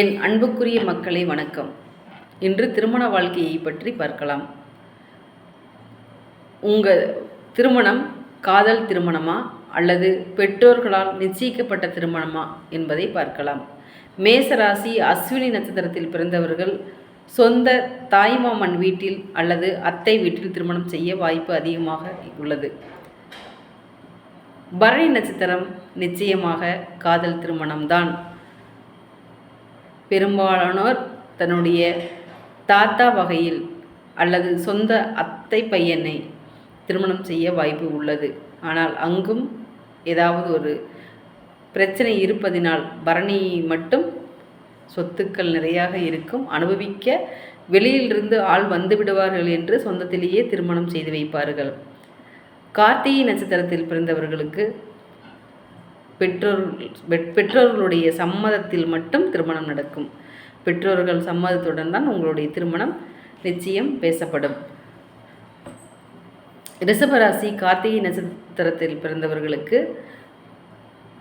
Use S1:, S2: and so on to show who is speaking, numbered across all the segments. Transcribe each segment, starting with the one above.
S1: என் அன்புக்குரிய மக்களை வணக்கம். இன்று திருமண வாழ்க்கையை பற்றி பார்க்கலாம். உங்கள் திருமணம் காதல் திருமணமா அல்லது பெற்றோர்களால் நிச்சயிக்கப்பட்ட திருமணமா என்பதை பார்க்கலாம். மேசராசி அஸ்வினி நட்சத்திரத்தில் பிறந்தவர்கள் சொந்த தாய்மாமன் வீட்டில் அல்லது அத்தை வீட்டில் திருமணம் செய்ய வாய்ப்பு அதிகமாக உள்ளது. பரணி நட்சத்திரம் நிச்சயமாக காதல் திருமணம்தான். பெரும்பாலானோர் தன்னுடைய தாத்தா வகையில் அல்லது சொந்த அத்தை பையனை திருமணம் செய்ய வாய்ப்பு உள்ளது. ஆனால் அங்கும் ஏதாவது ஒரு பிரச்சனை இருப்பதினால் பரணி மட்டும் சொத்துக்கள் நிறையாக இருக்கும். அனுபவிக்க வெளியிலிருந்து ஆள் வந்து விடுவார்கள் என்று சொந்தத்திலேயே திருமணம் செய்து வைப்பார்கள். கார்த்திகை நட்சத்திரத்தில் பிறந்தவர்களுக்கு பெற்றோர் பெற்றோர்களுடைய சம்மதத்தில் மட்டும் திருமணம் நடக்கும். பெற்றோர்கள் சம்மதத்துடன் தான் உங்களுடைய திருமணம் நிச்சயம் பேசப்படும். ரிஷபராசி கார்த்திகை நட்சத்திரத்தில் பிறந்தவர்களுக்கு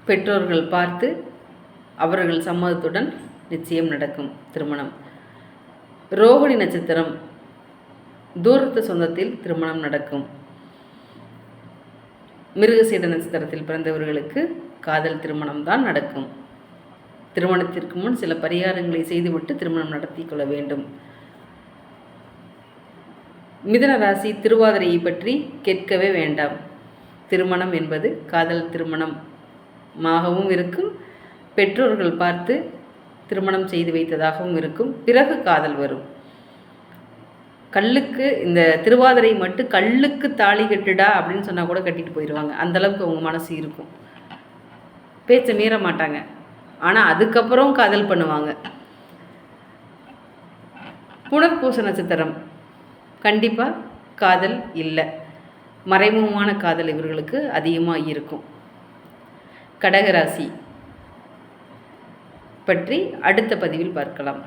S1: பெற்றோர்கள் பார்த்து அவர்கள் சம்மதத்துடன் நிச்சயம் நடக்கும் திருமணம். ரோகிணி நட்சத்திரம் தூரத்து சொந்தத்தில் திருமணம் நடக்கும். மிருகசீட நட்சத்திரத்தில் பிறந்தவர்களுக்கு காதல் திருமணம் தான் நடக்கும். திருமணத்திற்கு முன் சில பரிகாரங்களை செய்துவிட்டு திருமணம் நடத்தி கொள்ள வேண்டும். மிதன ராசி திருவாதிரையை பற்றி கேட்கவே வேண்டாம். திருமணம் என்பது காதல் திருமணமாகவும் இருக்கும். பெற்றோர்கள் பார்த்து திருமணம் செய்து வைத்ததாகவும் இருக்கும். பிறகு காதல் வரும். கல்லுக்கு இந்த திருவாதிரை மட்டும் கல்லுக்கு தாலி கட்டுடா அப்படின்னு சொன்னால் கூட கட்டிட்டு போயிடுவாங்க. அந்தளவுக்கு அவங்க மனசு இருக்கும். பேச்சை மீற மாட்டாங்க. ஆனால் அதுக்கப்புறம் காதல் பண்ணுவாங்க. புனர்பூச நட்சத்திரம். கண்டிப்பாக காதல் இல்லை. மறைமுகமான காதல் இவர்களுக்கு அதிகமாக இருக்கும். கடகராசி பற்றி அடுத்த பதிவில் பார்க்கலாம்.